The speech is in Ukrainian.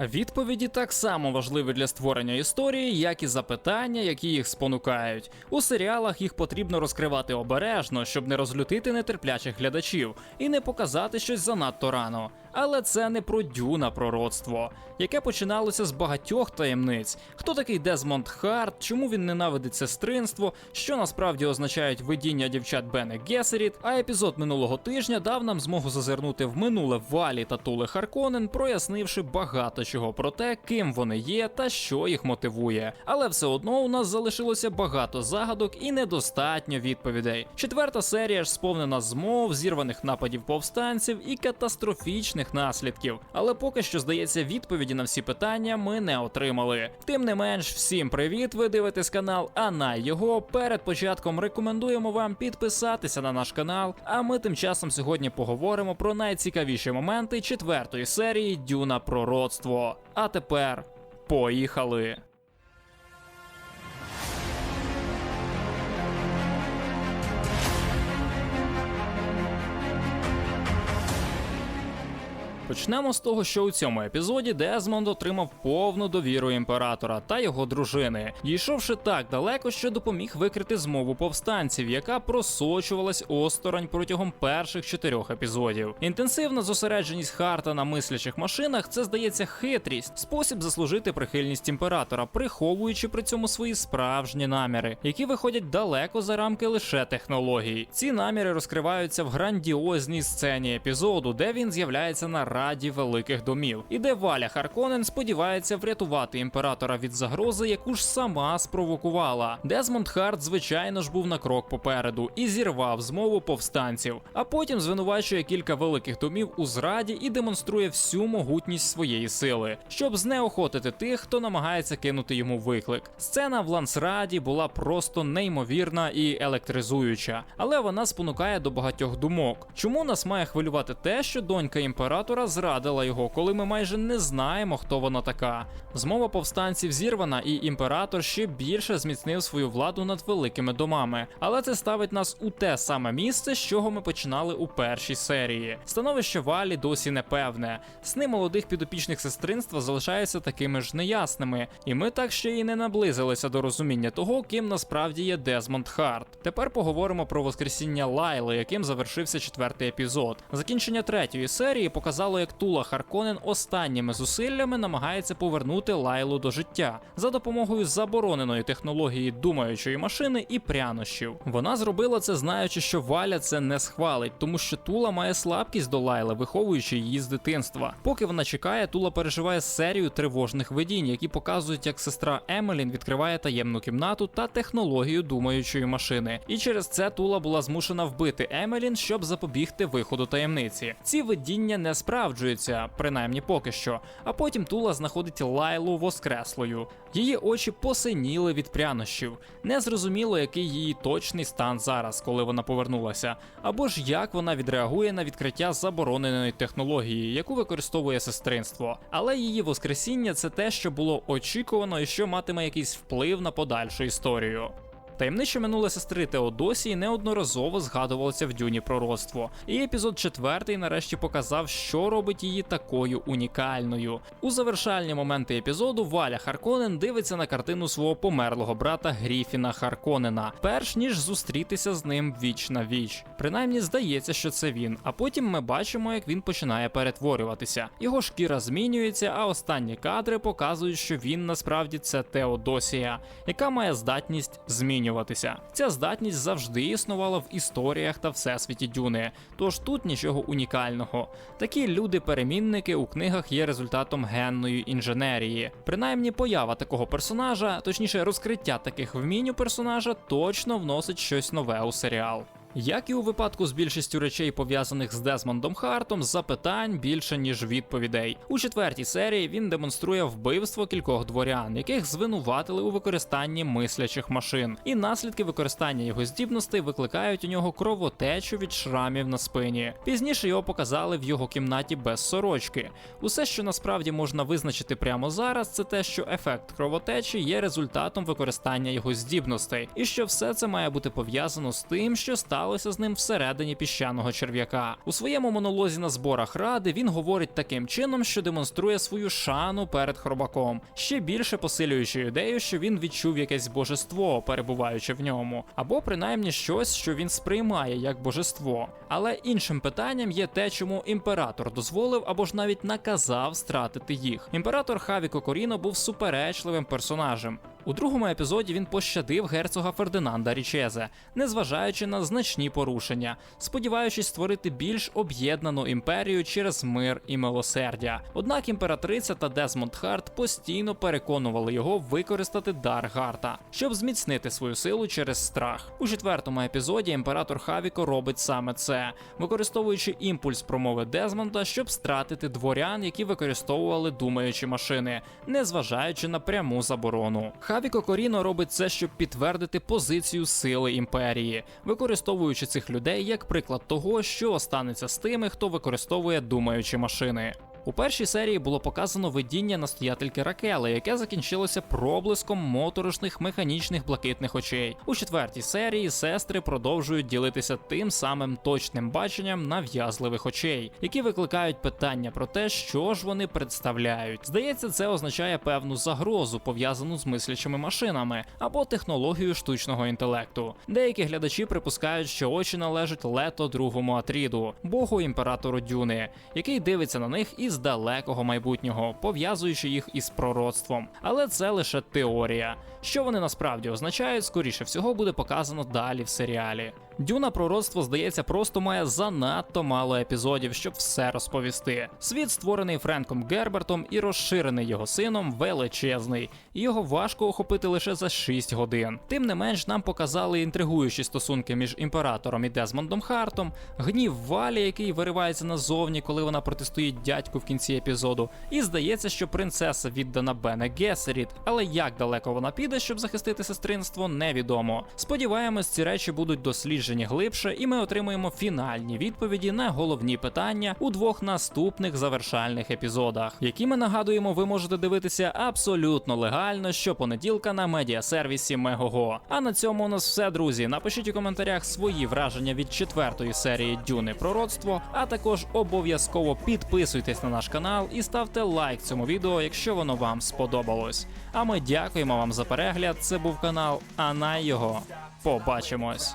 Відповіді так само важливі для створення історії, як і запитання, які їх спонукають. У серіалах їх потрібно розкривати обережно, щоб не розлютити нетерплячих глядачів і не показати щось занадто рано. Але це не про дюна пророцтво, яке починалося з багатьох таємниць. Хто такий Дезмонд Харт, чому він ненавидить сестринство, що насправді означають видіння дівчат Бене Гесеріт, а епізод минулого тижня дав нам змогу зазирнути в минуле Валі та Тули Харконен, прояснивши багато чого про те, ким вони є та що їх мотивує. Але все одно у нас залишилося багато загадок і недостатньо відповідей. Четверта серія ж сповнена змов, зірваних нападів повстанців і катастрофічних наслідків. Але поки що, здається, відповіді на всі питання ми не отримали. Тим не менш, всім привіт! Ви дивитесь канал, а на його перед початком рекомендуємо вам підписатися на наш канал. А ми тим часом сьогодні поговоримо про найцікавіші моменти четвертої серії Дюна Пророцтво. А тепер поїхали! Почнемо з того, що у цьому епізоді Дезмонд отримав повну довіру імператора та його дружини, дійшовши так далеко, що допоміг викрити змову повстанців, яка просочувалась осторонь протягом перших чотирьох епізодів. Інтенсивна зосередженість Харта на мислячих машинах це здається хитрість, спосіб заслужити прихильність імператора, приховуючи при цьому свої справжні наміри, які виходять далеко за рамки лише технологій. Ці наміри розкриваються в грандіозній сцені епізоду, де він з'являється на раді великих домів, і де Валя Харконен сподівається врятувати імператора від загрози, яку ж сама спровокувала. Дезмонд Харт, звичайно ж, був на крок попереду і зірвав змову повстанців, а потім звинувачує кілька великих домів у зраді і демонструє всю могутність своєї сили, щоб знеохотити тих, хто намагається кинути йому виклик. Сцена в Лансраді була просто неймовірна і електризуюча, але вона спонукає до багатьох думок. Чому нас має хвилювати те, що донька імператора зрадила його, коли ми майже не знаємо, хто вона така? Змова повстанців зірвана, і імператор ще більше зміцнив свою владу над великими домами. Але це ставить нас у те саме місце, з чого ми починали у першій серії. Становище Валі досі непевне. Сни молодих підопічних сестринства залишаються такими ж неясними, і ми так ще й не наблизилися до розуміння того, ким насправді є Дезмонд Харт. Тепер поговоримо про воскресіння Лайли, яким завершився четвертий епізод. Закінчення третьої серії показало, як Тула Харконен останніми зусиллями намагається повернути Лайлу до життя за допомогою забороненої технології думаючої машини і прянощів. Вона зробила це, знаючи, що Валя це не схвалить, тому що Тула має слабкість до Лайли, виховуючи її з дитинства. Поки вона чекає, Тула переживає серію тривожних видінь, які показують, як сестра Емелін відкриває таємну кімнату та технологію думаючої машини. І через це Тула була змушена вбити Емелін, щоб запобігти виходу таємниці. Ці видіння не справджуються, принаймні поки що. А потім Тула знаходить Лайлу воскреслою. Її очі посиніли від прянощів. Не зрозуміло, який її точний стан зараз, коли вона повернулася, або ж як вона відреагує на відкриття забороненої технології, яку використовує сестринство. Але її воскресіння це те, що було очікувано і що матиме якийсь вплив на подальшу історію. Таємниче минуле сестри Теодосії неодноразово згадувалося в дюні пророцтво, і епізод четвертий нарешті показав, що робить її такою унікальною. У завершальні моменти епізоду Валя Харконен дивиться на картину свого померлого брата Гріфіна Харконена, перш ніж зустрітися з ним віч на віч. Принаймні здається, що це він. А потім ми бачимо, як він починає перетворюватися. Його шкіра змінюється, а останні кадри показують, що він насправді це Теодосія, яка має здатність змінюватися. Ця здатність завжди існувала в історіях та всесвіті Дюни, тож тут нічого унікального. Такі люди-перемінники у книгах є результатом генної інженерії. Принаймні, поява такого персонажа, точніше, розкриття таких вмінь у персонажа, точно вносить щось нове у серіал. Як і у випадку з більшістю речей пов'язаних з Дезмондом Хартом, запитань більше ніж відповідей. У четвертій серії він демонструє вбивство кількох дворян, яких звинуватили у використанні мислячих машин, і наслідки використання його здібностей викликають у нього кровотечу від шрамів на спині. Пізніше його показали в його кімнаті без сорочки. Усе, що насправді можна визначити прямо зараз, це те, що ефект кровотечі є результатом використання його здібностей, і що все це має бути пов'язано з тим, що став сталося з ним всередині піщаного черв'яка. У своєму монолозі на зборах ради він говорить таким чином, що демонструє свою шану перед хробаком, ще більше посилюючи ідею, що він відчув якесь божество, перебуваючи в ньому, або принаймні щось, що він сприймає як божество. Але іншим питанням є те, чому імператор дозволив або ж навіть наказав стратити їх. Імператор Хаві Кокоріно був суперечливим персонажем. У другому епізоді він пощадив герцога Фердинанда Річезе, незважаючи на значні порушення, сподіваючись створити більш об'єднану імперію через мир і милосердя. Однак імператриця та Дезмонд Харт постійно переконували його використати дар Гарта, щоб зміцнити свою силу через страх. У четвертому епізоді імператор Хавіко робить саме це, використовуючи імпульс промови Дезмонда, щоб стратити дворян, які використовували думаючі машини, незважаючи на пряму заборону. Хавіко Коріно робить це, щоб підтвердити позицію сили імперії, використовуючи цих людей як приклад того, що останеться з тими, хто використовує думаючі машини. У першій серії було показано видіння настоятельки Ракели, яке закінчилося проблиском моторошних механічних блакитних очей. У четвертій серії сестри продовжують ділитися тим самим точним баченням нав'язливих очей, які викликають питання про те, що ж вони представляють. Здається, це означає певну загрозу, пов'язану з мислячими машинами або технологією штучного інтелекту. Деякі глядачі припускають, що очі належать лето другому Атріду, богу імператору Дюни, який дивиться на них із далекого майбутнього, пов'язуючи їх із пророцтвом. Але це лише теорія. Що вони насправді означають, скоріше всього буде показано далі в серіалі. Дюна пророцтво, здається, просто має занадто мало епізодів, щоб все розповісти. Світ створений Френком Гербертом і розширений його сином величезний, і його важко охопити лише за 6 годин. Тим не менш, нам показали інтригуючі стосунки між імператором і Дезмондом Хартом, гнів Валі, який виривається назовні, коли вона протистоїть дядьку в кінці епізоду. І здається, що принцеса віддана Бене Гесеріт, але як далеко вона піде, щоб захистити сестринство, невідомо. Сподіваємось, ці речі будуть досліджені глибше, і ми отримуємо фінальні відповіді на головні питання у двох наступних завершальних епізодах, які ми нагадуємо, ви можете дивитися абсолютно легально щопонеділка на медіасервісі Мегого. А на цьому у нас все, друзі. Напишіть у коментарях свої враження від четвертої серії Дюни Пророцтво, а також обов'язково підписуйтесь на наш канал і ставте лайк цьому відео, якщо воно вам сподобалось. А ми дякуємо вам за перегляд. Це був канал Анай його. Побачимось.